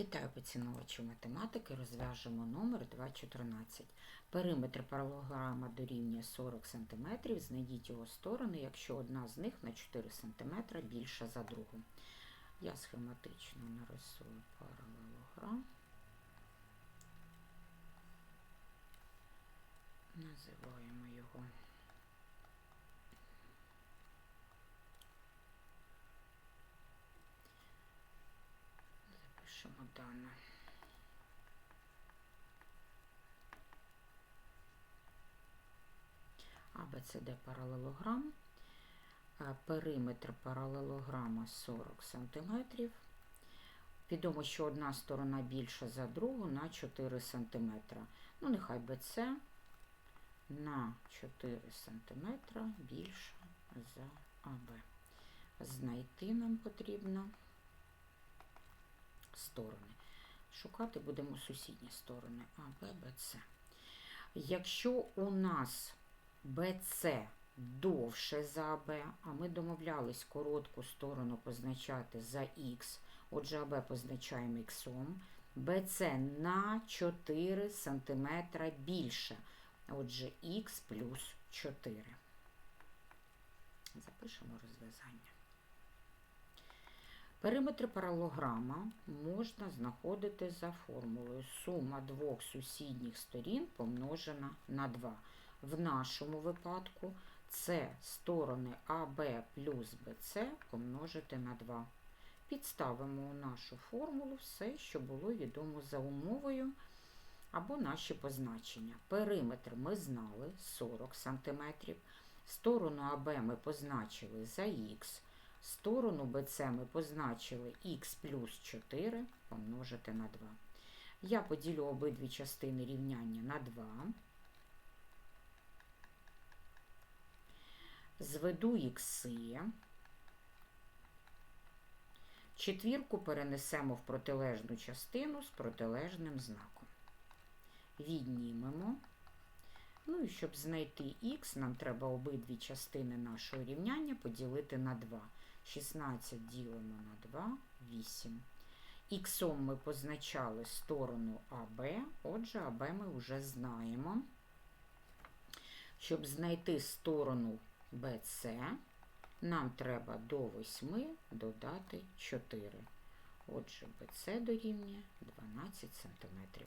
Вітаю поціновувачів математики. Розв'яжемо номер 2.14. Периметр паралограма дорівнює 40 см. Знайдіть його сторони, якщо одна з них на 4 см більша за другу. Я схематично нарисую паралелограм. Називаємо його. Запишемо. АБЦД паралелограм. Е, Периметр паралелограма 40 см. Відомо, що одна сторона більша за другу на 4 см. Ну, нехай БЦ на 4 см більша за АБ. Знайти нам потрібно сторони. Шукати будемо сусідні сторони А, Б, Б, С. Якщо у нас БЦ довше за АБ, а ми домовлялись коротку сторону позначати за Х, отже АБ позначаємо Х, БЦ на 4 см більше. Отже, Х плюс 4. Запишемо розв'язання. Периметр паралограма можна знаходити за формулою сума двох сусідніх сторін помножена на 2. В нашому випадку це сторони АБ плюс БЦ помножити на 2. Підставимо у нашу формулу все, що було відомо за умовою або наші позначення. Периметр ми знали 40 см, сторону АБ ми позначили за Х. Сторону БЦ ми позначили х плюс 4 помножити на 2. Я поділю обидві частини рівняння на 2. Зведу ікси. Четвірку перенесемо в протилежну частину з протилежним знаком. Віднімемо. Ну і щоб знайти х, нам треба обидві частини нашого рівняння поділити на 2. 16 ділимо на 2, 8. Іксом ми позначали сторону АБ, отже, АБ ми вже знаємо. Щоб знайти сторону БЦ, нам треба до 8 додати 4. Отже, БЦ дорівнює 12 см.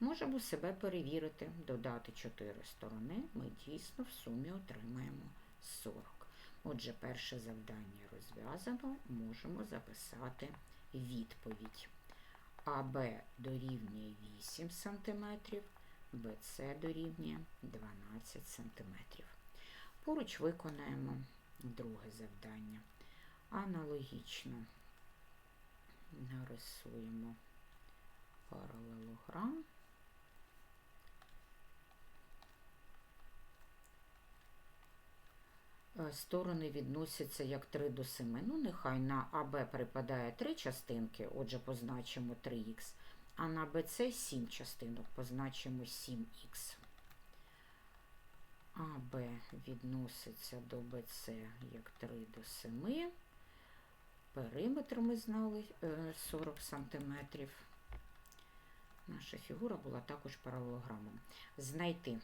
Можемо себе перевірити, додати 4 сторони, ми дійсно в сумі отримаємо 40. Отже, перше завдання розв'язано, можемо записати відповідь. АБ дорівнює 8 см, БЦ дорівнює 12 см. Поруч виконаємо друге завдання. Аналогічно нарисуємо паралелограм. Сторони відносяться як 3 до 7. Ну, нехай на АБ припадає 3 частинки, отже, позначимо 3х, а на БЦ 7 частинок, позначимо 7х. АБ відноситься до БЦ як 3 до 7. Периметр ми знали 40 см. Наша фігура була також паралелограмом. Знайти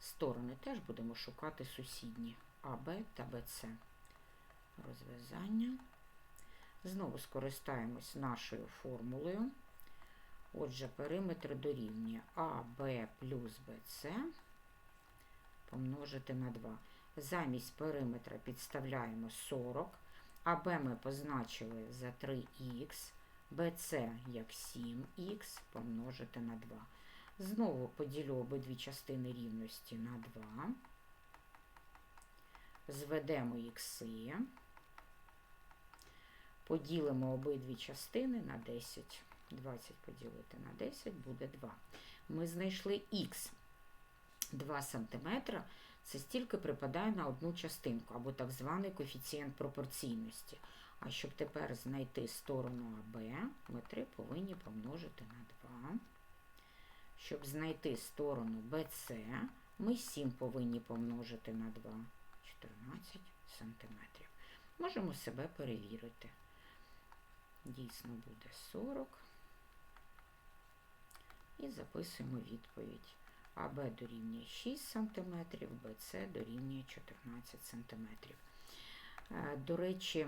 сторони теж будемо шукати сусідні АБ та БЦ. Розв'язання. Знову скористаємось нашою формулою. Отже, периметр дорівнює АБ плюс БЦ помножити на 2. Замість периметра підставляємо 40. АБ ми позначили за 3х, БЦ як 7х помножити на 2. Знову поділю обидві частини рівності на 2. Зведемо ікси. Поділимо обидві частини на 10. 20 поділити на 10 буде 2. Ми знайшли х 2 см. Це стільки припадає на одну частинку, або так званий коефіцієнт пропорційності. А щоб тепер знайти сторону АБ, ми 3 повинні помножити на 2. Щоб знайти сторону BC, ми 7 повинні помножити на 2, 14 см. Можемо себе перевірити. дійсно буде 40. І записуємо відповідь. АБ дорівнює 6 см, БЦ дорівнює 14 см. Е, До речі,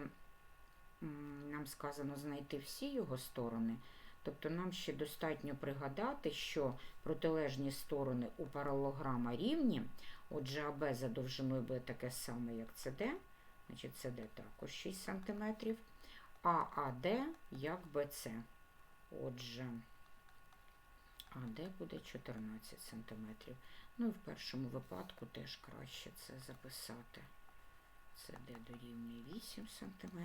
нам сказано знайти всі його сторони. Тобто нам ще достатньо пригадати, що протилежні сторони у паралограма рівні. Отже, АБ за довжиною буде таке саме, як СД, значить СД також 6 см, а АД як БЦ. Отже, АД буде 14 см. Ну і в першому випадку теж краще це записати. СД дорівнює 8 см,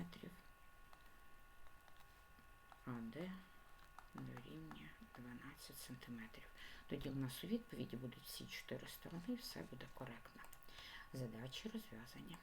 АД дорівнює 12 см. Тоді в нас у відповіді будуть всі чотири сторони і все буде коректно. Задачі розв'язані.